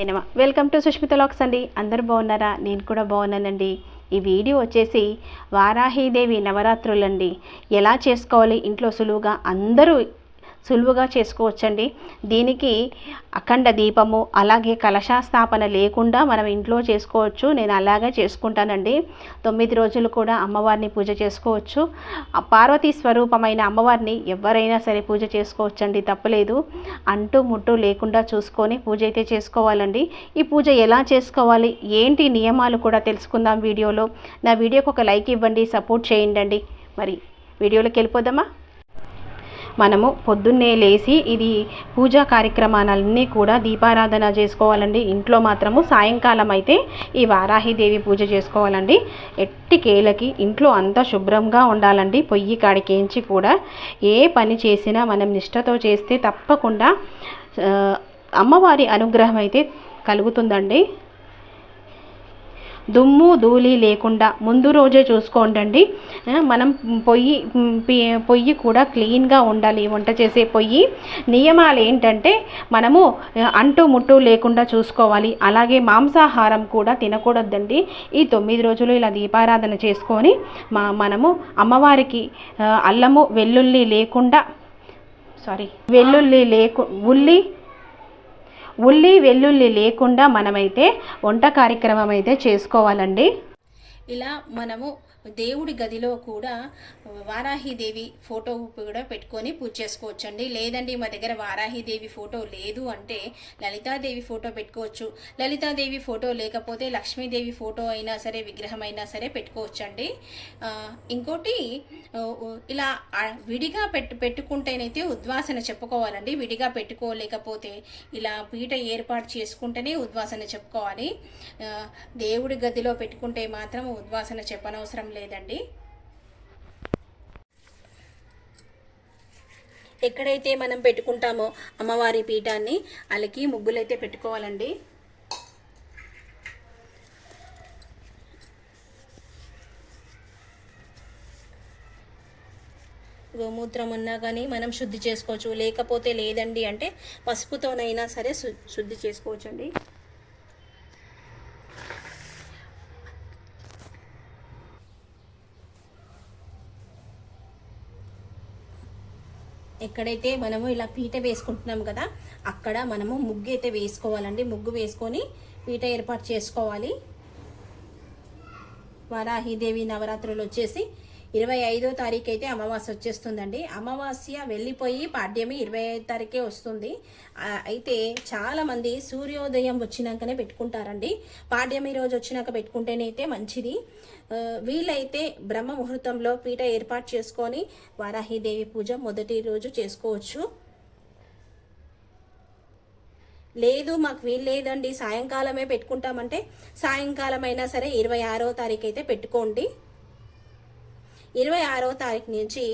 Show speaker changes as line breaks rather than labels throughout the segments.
Cinema welcome to Sushmita లాక్స్ అండి. అందరు బాగున్నారా? నేను కూడా బాగున్నానండి. ఈ వీడియో వచ్చేసి వారాహీదేవి నవరాత్రులండి. ఎలా చేసుకోవాలి? ఇంట్లో సులువుగా అందరూ సులువుగా చేసుకోవచ్చండి. దీనికి అఖండ దీపము అలాగే కలశాస్థాపన లేకుండా మనం ఇంట్లో చేసుకోవచ్చు. నేను అలాగే చేసుకుంటానండి. తొమ్మిది రోజులు కూడా అమ్మవారిని పూజ చేసుకోవచ్చు. పార్వతీ స్వరూపమైన అమ్మవారిని ఎవరైనా సరే పూజ చేసుకోవచ్చండి తప్పలేదు. అంటూ ముట్టు లేకుండా చూసుకొని పూజ అయితే చేసుకోవాలండి. ఈ పూజ ఎలా చేసుకోవాలి? ఏంటి నియమాలు కూడా తెలుసుకుందాం వీడియోలో. నా వీడియోకి ఒక లైక్ ఇవ్వండి సపోర్ట్ చేయండి మరి వీడియోలోకి వెళ్ళిపోదామా? మనము పొద్దున్నే లేచి ఇది పూజా కార్యక్రమాలన్నీ కూడా దీపారాధన చేసుకోవాలండి. ఇంట్లో మాత్రము సాయంకాలం అయితే ఈ వారాహిదేవి పూజ చేసుకోవాలండి. ఎట్టి కేలకి ఇంట్లో అంతా శుభ్రంగా ఉండాలండి. పొయ్యి కాడికేంచి కూడా ఏ పని చేసినా మనం నిష్టతో చేస్తే తప్పకుండా అమ్మవారి అనుగ్రహం అయితే కలుగుతుందండి. దుమ్ము ధూళి లేకుండా ముందు రోజే చూసుకోండి మనం పొయ్యి పొయ్యి కూడా క్లీన్గా ఉండాలి. వంట చేసే పొయ్యి. నియమాలు ఏంటంటే మనము అంటు ముట్టు లేకుండా చూసుకోవాలి. అలాగే మాంసాహారం కూడా తినకూడదండి. ఈ తొమ్మిది రోజులు ఇలా దీపారాధన చేసుకొని మా మనము అమ్మవారికి అల్లము వెల్లుల్లి లేకుండా సారీ వెల్లుల్లి లేకు ఉల్లి ఉల్లి వెల్లుల్లి లేకుండా మనమైతే వంట కార్యక్రమం అయితే చేసుకోవాలండి. ఇలా మనము దేవుడి గదిలో కూడా వారాహిదేవి ఫోటో కూడా పెట్టుకొని పూజ చేసుకోవచ్చండి. లేదండి మా దగ్గర వారాహిదేవి ఫోటో లేదు అంటే లలితాదేవి ఫోటో పెట్టుకోవచ్చు. లలితాదేవి ఫోటో లేకపోతే లక్ష్మీదేవి ఫోటో అయినా సరే విగ్రహం అయినా సరే పెట్టుకోవచ్చండి. ఇంకోటి ఇలా విడిగా పెట్టు పెట్టుకుంటేనైతే ఉద్వాసన చెప్పుకోవాలండి. విడిగా పెట్టుకోలేకపోతే ఇలా పీట ఏర్పాటు చేసుకుంటేనే ఉద్వాసన చెప్పుకోవాలి. దేవుడి గదిలో పెట్టుకుంటే మాత్రం ఉద్వాసన చెప్పనవసరం లేదండి. ఎక్కడైతే మనం పెట్టుకుంటామో అమ్మవారి పీఠాన్ని అలకి ముగ్గులైతే పెట్టుకోవాలండి. గోమూత్రం ఉన్నా కానీ మనం శుద్ధి చేసుకోవచ్చు. లేకపోతే లేదండి అంటే పసుపుతోనైనా సరే శుద్ధి చేసుకోవచ్చండి. ఎక్కడైతే మనము ఇలా పీట వేసుకుంటున్నాం కదా అక్కడ మనము ముగ్గు అయితే వేసుకోవాలండి. ముగ్గు వేసుకొని పీట ఏర్పాటు చేసుకోవాలి. వరాహిదేవి నవరాత్రులు వచ్చేసి ఇరవై ఐదో తారీఖు అయితే అమావాస్య వచ్చేస్తుందండి. అమావాస్య వెళ్ళిపోయి పాడ్యమి ఇరవై ఐదు తారీఖే వస్తుంది. అయితే చాలామంది సూర్యోదయం వచ్చినాకనే పెట్టుకుంటారండి. పాడ్యమి రోజు వచ్చినాక పెట్టుకుంటేనైతే మంచిది. వీలైతే బ్రహ్మ ముహూర్తంలో పీఠ ఏర్పాటు చేసుకొని వారాహిదేవి పూజ మొదటి రోజు చేసుకోవచ్చు. లేదు మాకు వీలు లేదండి. సాయంకాలమే పెట్టుకుంటామంటే సాయంకాలం అయినా సరే ఇరవై ఆరో తారీఖు అయితే పెట్టుకోండి. ఇరవై ఆరో తారీఖు నుంచి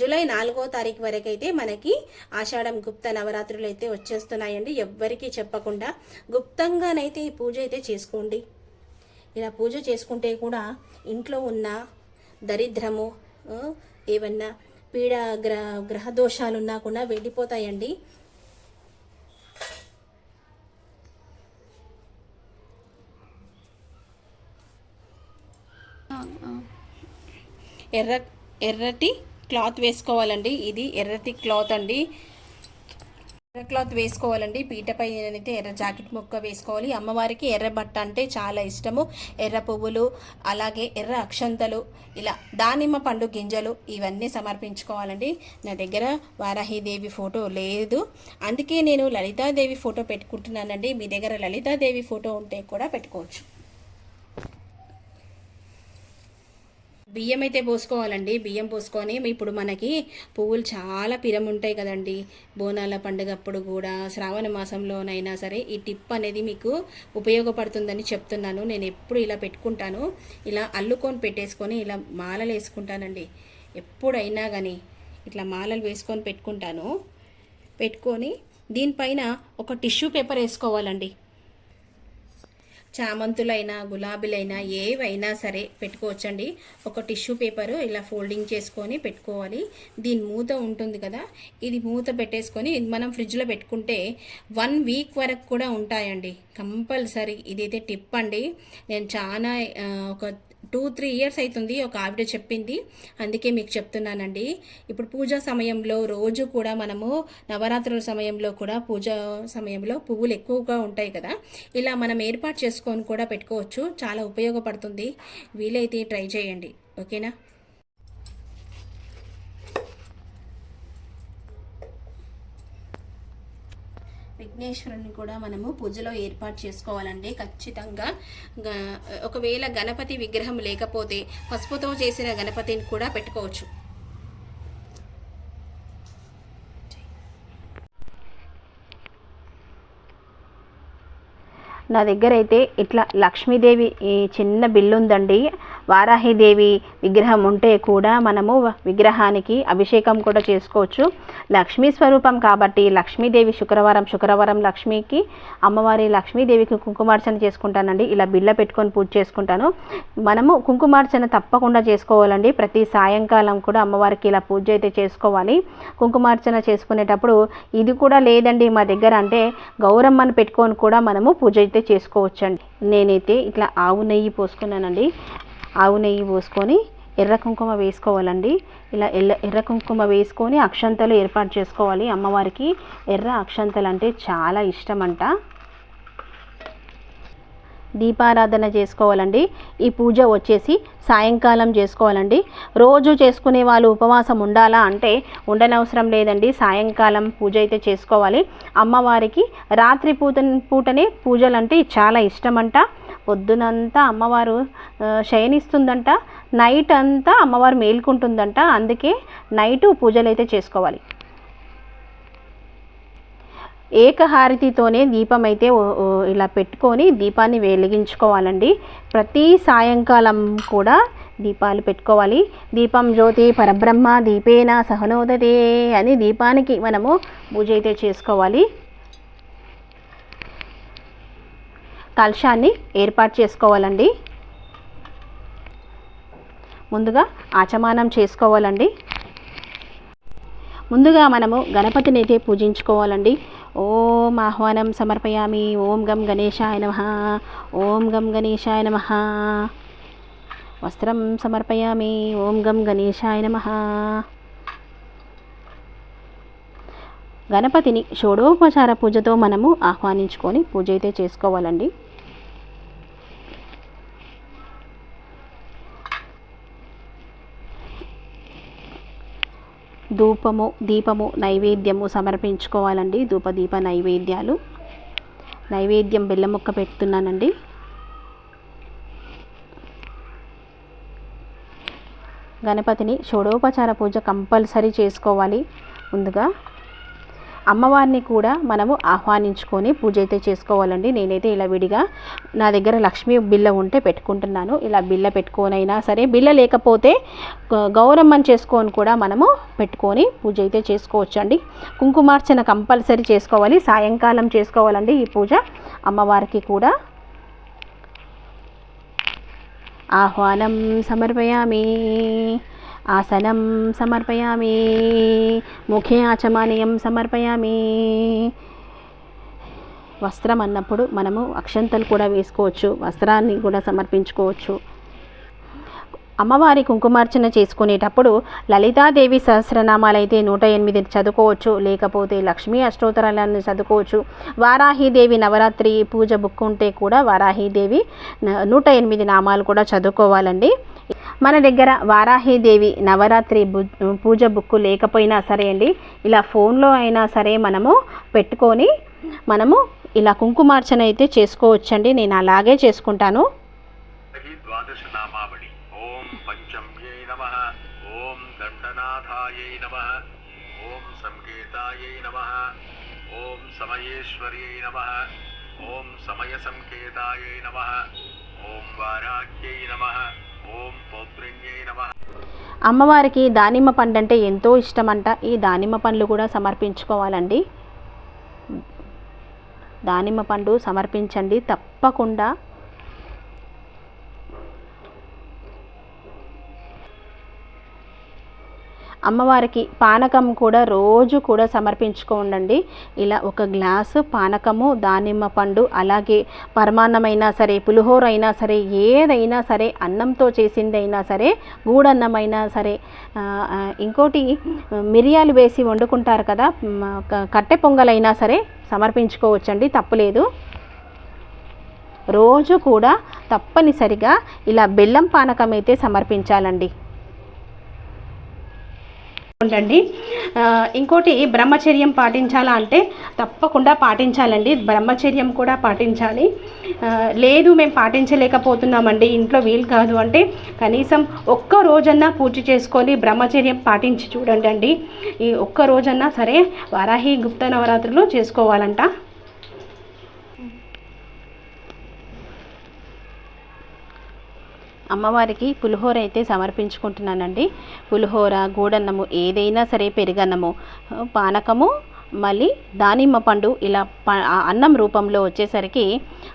జూలై నాలుగో తారీఖు వరకు అయితే మనకి ఆషాఢం గుప్త నవరాత్రులు అయితే వచ్చేస్తున్నాయండి. ఎవ్వరికీ చెప్పకుండా గుప్తంగానైతే ఈ పూజ అయితే చేసుకోండి. ఇలా పూజ చేసుకుంటే కూడా ఇంట్లో ఉన్న దరిద్రము ఏమన్నా పీడ గ్రహ గ్రహ దోషాలున్నా కూడా వెళ్ళిపోతాయండి. ఎర్ర ఎర్రటి క్లాత్ వేసుకోవాలండి. ఇది ఎర్రటి క్లాత్ అండి. ఎర్ర క్లాత్ వేసుకోవాలండి. పీటపై నేనైతే ఎర్ర జాకెట్ ముక్క వేసుకోవాలి. అమ్మవారికి ఎర్ర బట్ట అంటే చాలా ఇష్టము. ఎర్ర పువ్వులు అలాగే ఎర్ర అక్షంతలు ఇలా దానిమ్మ పండు గింజలు ఇవన్నీ సమర్పించుకోవాలండి. నా దగ్గర వారాహిదేవి ఫోటో లేదు. అందుకే నేను లలితాదేవి ఫోటో పెట్టుకుంటున్నానండి. మీ దగ్గర లలితాదేవి ఫోటో ఉంటే కూడా పెట్టుకోవచ్చు. బియ్యం అయితే పోసుకోవాలండి. బియ్యం పోసుకొని ఇప్పుడు మనకి పువ్వులు చాలా పిరం ఉంటాయి కదండి. బోనాల పండుగ అప్పుడు కూడా శ్రావణ మాసంలోనైనా సరే ఈ టిప్ అనేది మీకు ఉపయోగపడుతుందని చెప్తున్నాను. నేను ఎప్పుడు ఇలా పెట్టుకుంటాను. ఇలా అల్లుకొని పెట్టేసుకొని ఇలా మాలలు వేసుకుంటానండి. ఎప్పుడైనా కానీ ఇట్లా మాలలు వేసుకొని పెట్టుకుంటాను. పెట్టుకొని దీనిపైన ఒక టిష్యూ పేపర్ వేసుకోవాలండి. చామంతులైనా గులాబీలైనా ఏవైనా సరే పెట్టుకోవచ్చండి. ఒక టిష్యూ పేపర్ ఇలా ఫోల్డింగ్ చేసుకొని పెట్టుకోవాలి. దీని మూత ఉంటుంది కదా ఇది మూత పెట్టేసుకొని మనం ఫ్రిడ్జ్లో పెట్టుకుంటే వన్ వీక్ వరకు కూడా ఉంటాయండి. కంపల్సరీ ఇదైతే టిప్ అండి. నేను చాలా ఒక టూ త్రీ ఇయర్స్ అవుతుంది ఒక ఆవిడ చెప్పింది. అందుకే మీకు చెప్తున్నానండి. ఇప్పుడు పూజా సమయంలో రోజు కూడా మనము నవరాత్రుల సమయంలో కూడా పూజ సమయంలో పువ్వులు ఎక్కువగా ఉంటాయి కదా. ఇలా మనం ఏర్పాటు చేసుకొని కూడా పెట్టుకోవచ్చు. చాలా ఉపయోగపడుతుంది. వీలైతే ట్రై చేయండి. ఓకేనా? విఘ్నేశ్వరుని కూడా మనము పూజలో ఏర్పాటు చేసుకోవాలండి. ఖచ్చితంగా గ- ఒకవేళ గణపతి విగ్రహం లేకపోతే పసుపుతో చేసిన గణపతిని కూడా పెట్టుకోవచ్చు. నా దగ్గర అయితే ఇట్లా లక్ష్మీదేవి ఈ చిన్న బిల్లు ఉందండి వారాహిదేవి విగ్రహం ఉంటే కూడా మనము విగ్రహానికి అభిషేకం కూడా చేసుకోవచ్చు. లక్ష్మీ స్వరూపం కాబట్టి లక్ష్మీదేవి శుక్రవారం శుక్రవారం లక్ష్మికి అమ్మవారి లక్ష్మీదేవికి కుంకుమార్చన చేసుకుంటానండి. ఇలా బిళ్ళ పెట్టుకొని పూజ చేసుకుంటాను. మనము కుంకుమార్చన తప్పకుండా చేసుకోవాలండి. ప్రతి సాయంకాలం కూడా అమ్మవారికి ఇలా పూజ అయితే చేసుకోవాలి. కుంకుమార్చన చేసుకునేటప్పుడు ఇది కూడా లేదండి మా దగ్గర అంటే గౌరమ్మను పెట్టుకొని కూడా మనము పూజ అయితే చేసుకోవచ్చండి. నేనైతే ఇట్లా ఆవు నెయ్యి పోసుకున్నానండి. ఆవు నెయ్యి పోసుకొని ఎర్ర కుంకుమ వేసుకోవాలండి. ఇలా ఎల్ల ఎర్ర కుంకుమ వేసుకొని అక్షంతలు ఏర్పాటు చేసుకోవాలి. అమ్మవారికి ఎర్ర అక్షంతలు అంటే చాలా ఇష్టమంట. దీపారాధన చేసుకోవాలండి. ఈ పూజ వచ్చేసి సాయంకాలం చేసుకోవాలండి. రోజు చేసుకునే వాళ్ళు ఉపవాసం ఉండాలా అంటే ఉండనవసరం లేదండి. సాయంకాలం పూజ అయితే చేసుకోవాలి. అమ్మవారికి రాత్రి పూట పూటనే పూజలు అంటే చాలా ఇష్టమంట. పొద్దునంతా అమ్మవారు శయనిస్తుందంట. నైట్ అంతా అమ్మవారు మేల్కుంటుందంట. అందుకే నైటు పూజలు అయితే చేసుకోవాలి. ఏకహారతితోనే దీపమైతే ఇలా పెట్టుకొని దీపాన్ని వెలిగించుకోవాలండి. ప్రతి సాయంకాలం కూడా దీపాలు పెట్టుకోవాలి. దీపం జ్యోతి పరబ్రహ్మ దీపేన సహనోదతే అని దీపానికి మనము పూజ అయితే చేసుకోవాలి. కలశాన్ని ఏర్పాటు చేసుకోవాలండి. ముందుగా ఆచమానం చేసుకోవాలండి. ముందుగా మనము గణపతిని అయితే పూజించుకోవాలండి. ఓం ఆహ్వానం సమర్పయామి. ఓం గం గణేశాయ నమ. ఓం గం గణేశాయ నమ. వస్త్రం సమర్పయామి. ఓం గం గణేశాయ నమ. గణపతిని షోడోపచార పూజతో మనము ఆహ్వానించుకొని పూజ అయితే చేసుకోవాలండి. ధూపము దీపము నైవేద్యము సమర్పించుకోవాలండి. ధూప దీప నైవేద్యాలు. నైవేద్యం బెల్లం ముక్క పెడుతున్నానండి. గణపతిని షోడోపచార పూజ కంపల్సరీ చేసుకోవాలి. ముందుగా అమ్మవారిని కూడా మనము ఆహ్వానించుకొని పూజ అయితే చేసుకోవాలండి. నేనైతే ఇలా విడిగా నా దగ్గర లక్ష్మీ బిల్ల ఉంటే పెట్టుకుంటున్నాను. ఇలా బిల్ల పెట్టుకోనైనా సరే బిల్ల లేకపోతే గ- గౌరమ్మని చేసుకొని కూడా మనము పెట్టుకొని పూజ అయితే చేసుకోవచ్చండి. కుంకుమార్చన కంపల్సరీ చేసుకోవాలి. సాయంకాలం చేసుకోవాలండి ఈ పూజ. అమ్మవారికి కూడా ఆహ్వానం సమర్పయామి. ఆసనం సమర్పయామి ముఖే ఆచమానీయం సమర్పయామి వస్త్రం అన్నప్పుడు మనము అక్షంతలు కూడా వేసుకోవచ్చు వస్త్రాన్ని కూడా సమర్పించుకోవచ్చు. అమ్మవారి కుంకుమార్చన చేసుకునేటప్పుడు లలితాదేవి సహస్రనామాలు అయితే నూట ఎనిమిది చదువుకోవచ్చు లేకపోతే లక్ష్మీ అష్టోత్తరాలను చదువుకోవచ్చు. వారాహీదేవి నవరాత్రి పూజ బుక్ ఉంటే కూడా వారాహిదేవి నూట ఎనిమిది నామాలు కూడా చదువుకోవాలండి. మన దగ్గర వారాహీదేవి నవరాత్రి పూజ బుక్ లేకపోయినా సరే అండి ఇలా ఫోన్లో అయినా సరే మనము పెట్టుకొని మనము ఇలా కుంకుమార్చన అయితే చేసుకోవచ్చండి. నేను అలాగే చేసుకుంటాను.
సమయ సంకేతాయ నమ. ఓం నమ.
అమ్మవారికి దానిమ్మ పండు అంటే ఎంతో ఇష్టమంట. ఈ దానిమ్మ పండ్లు కూడా సమర్పించుకోవాలండి. దానిమ్మ పండు సమర్పించండి. తప్పకుండా అమ్మవారికి పానకం కూడా రోజు కూడా సమర్పించుకోండి ఇలా ఒక గ్లాసు పానకము దానిమ్మ పండు అలాగే పరమాన్నమైనా సరే పులిహోర అయినా సరే ఏదైనా సరే అన్నంతో చేసిందైనా సరే గూడన్నమైనా సరే ఇంకోటి మిరియాలు వేసి వండుకుంటారు కదా కట్టె పొంగలైనా సరే సమర్పించుకోవచ్చండి తప్పులేదు. రోజు కూడా తప్పనిసరిగా ఇలా బెల్లం పానకం అయితే సమర్పించాలండి. ఉండండి ఇంకోటి బ్రహ్మచర్యం పాటించాలా అంటే తప్పకుండా పాటించాలండి. బ్రహ్మచర్యం కూడా పాటించాలి. లేదు మేము పాటించలేకపోతున్నామండి. ఇంట్లో వీలు కాదు అంటే కనీసం ఒక్క రోజన్నా పూజ చేసుకొని బ్రహ్మచర్యం పాటించి చూడండి అండి ఈ ఒక్క రోజన్నా సరే వారాహి గుప్త నవరాత్రులు చేసుకోవాలంట. అమ్మవారికి పులిహోర అయితే సమర్పించుకుంటున్నానండి. పులిహోర గూడన్నము ఏదైనా సరే పెరుగన్నము పానకము మళ్ళీ దానిమ్మ పండు ఇలా ప అన్నం రూపంలో వచ్చేసరికి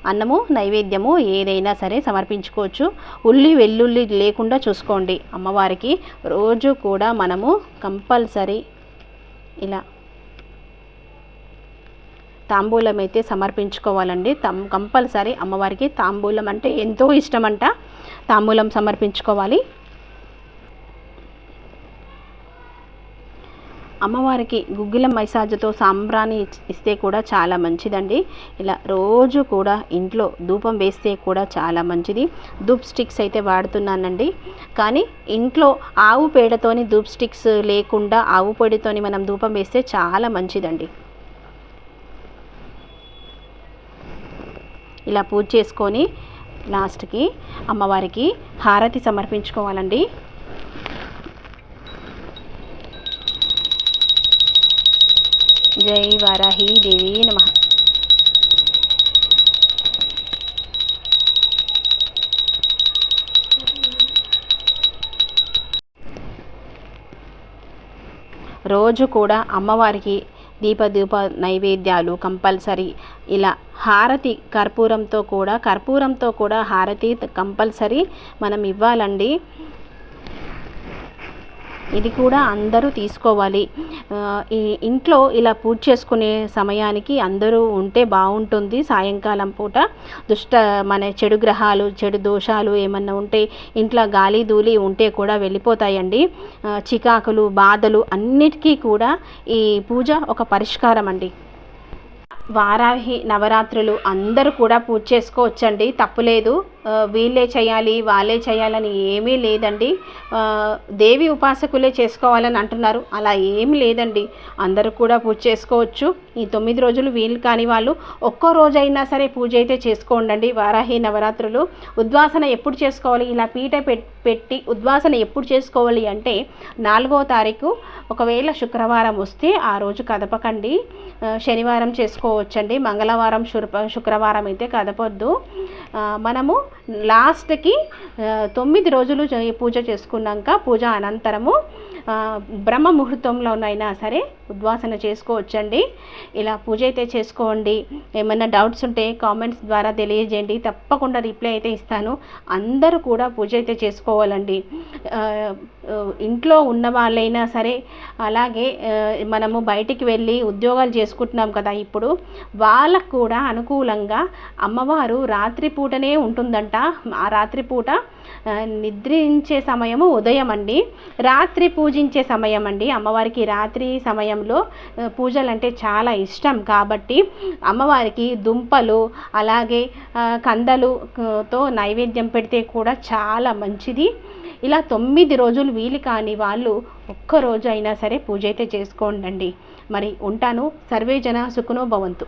అన్నము నైవేద్యము ఏదైనా సరే సమర్పించుకోవచ్చు. ఉల్లి వెల్లుల్లి లేకుండా చూసుకోండి అమ్మవారికి. రోజు కూడా మనము కంపల్సరీ ఇలా తాంబూలం అయితే సమర్పించుకోవాలండి. తం కంపల్సరీ అమ్మవారికి తాంబూలం అంటే ఎంతో ఇష్టమంట. తాంబూలం సమర్పించుకోవాలి. అమ్మవారికి గుగ్గిలం మైసాజుతో సాంబ్రాన్ని ఇస్తే కూడా చాలా మంచిదండి. ఇలా రోజు కూడా ఇంట్లో ధూపం వేస్తే కూడా చాలా మంచిది. ధూప్ స్టిక్స్ అయితే వాడుతున్నానండి. కానీ ఇంట్లో ఆవు పేడతోని ధూప్ స్టిక్స్ లేకుండా ఆవు పొడితోని మనం ధూపం వేస్తే చాలా మంచిదండి. ఇలా పూజ చేసుకొని లాస్ట్కి అమ్మవారికి హారతి సమర్పించుకోవాలండి. జై వారాహి దేవి నమ. రోజు కూడా అమ్మవారికి దీపధూప నైవేద్యాలు కంపల్సరీ ఇలా హారతి కర్పూరంతో కూడా కర్పూరంతో కూడా హారతి కంపల్సరీ మనం ఇవ్వాలండి. ఇది కూడా అందరూ తీసుకోవాలి. ఈ ఇంట్లో ఇలా పూజ చేసుకునే సమయానికి అందరూ ఉంటే బాగుంటుంది. సాయంకాలం పూట దుష్ట మన చెడు గ్రహాలు చెడు దోషాలు ఏమన్నా ఉంటే ఇంట్లో గాలి ధూళి ఉంటే కూడా వెళ్ళిపోతాయండి. చికాకులు బాధలు అన్నిటికీ కూడా ఈ పూజ ఒక పరిష్కారం అండి. వారాహి నవరాత్రులు అందరూ కూడా పూజ చేసుకోవచ్చండి. తప్పులేదు. వీళ్ళే చేయాలి వాళ్ళే చేయాలని ఏమీ లేదండి. దేవి ఉపాసకులే చేసుకోవాలని అంటున్నారు. అలా ఏమీ లేదండి. అందరూ కూడా పూజ చేసుకోవచ్చు. ఈ తొమ్మిది రోజులు వీలు కాని వాళ్ళు ఒక్కో రోజైనా సరే పూజ అయితే చేసుకోండి వారాహి నవరాత్రులు. ఉద్వాసన ఎప్పుడు చేసుకోవాలి? ఇలా పీట పెట్టి ఉద్వాసన ఎప్పుడు చేసుకోవాలి అంటే నాలుగో తారీఖు. ఒకవేళ శుక్రవారం వస్తే ఆ రోజు కదపకండి. శనివారం చేసుకోవచ్చండి. మంగళవారం శుక్రవారం అయితే కదపొద్దు. మనము లాస్ట్కి తొమ్మిది రోజులు చే- పూజ చేసుకున్నాక పూజ అనంతరము బ్రహ్మ ముహూర్తంలోనైనా సరే ఉద్వాసన చేసుకోవచ్చండి. ఇలా పూజ అయితే చేసుకోండి. ఏమైనా డౌట్స్ ఉంటే కామెంట్స్ ద్వారా తెలియజేయండి. తప్పకుండా రిప్లై అయితే ఇస్తాను. అందరూ కూడా పూజ అయితే చేసుకోవాలండి. ఇంట్లో ఉన్న వాళ్ళైనా సరే అలాగే మనము బయటికి వెళ్ళి ఉద్యోగాలు చేసుకుంటున్నాం కదా ఇప్పుడు వాళ్ళకు కూడా అనుకూలంగా అమ్మవారు రాత్రిపూటనే ఉంటుందంట. ఆ రాత్రిపూట నిద్రించే సమయము ఉదయం అండి. రాత్రి పూజించే సమయం అండి. అమ్మవారికి రాత్రి సమయంలో పూజలు అంటే చాలా ఇష్టం. కాబట్టి అమ్మవారికి దుంపలు అలాగే కందలుతో కందలు తో నైవేద్యం పెడితే కూడా చాలా మంచిది. ఇలా తొమ్మిది రోజులు వీలు కాని వాళ్ళు ఒక్క రోజు అయినా సరే పూజ అయితే చేసుకోండి మరి ఉంటాను. సర్వే జన సుఖనో భవంతు.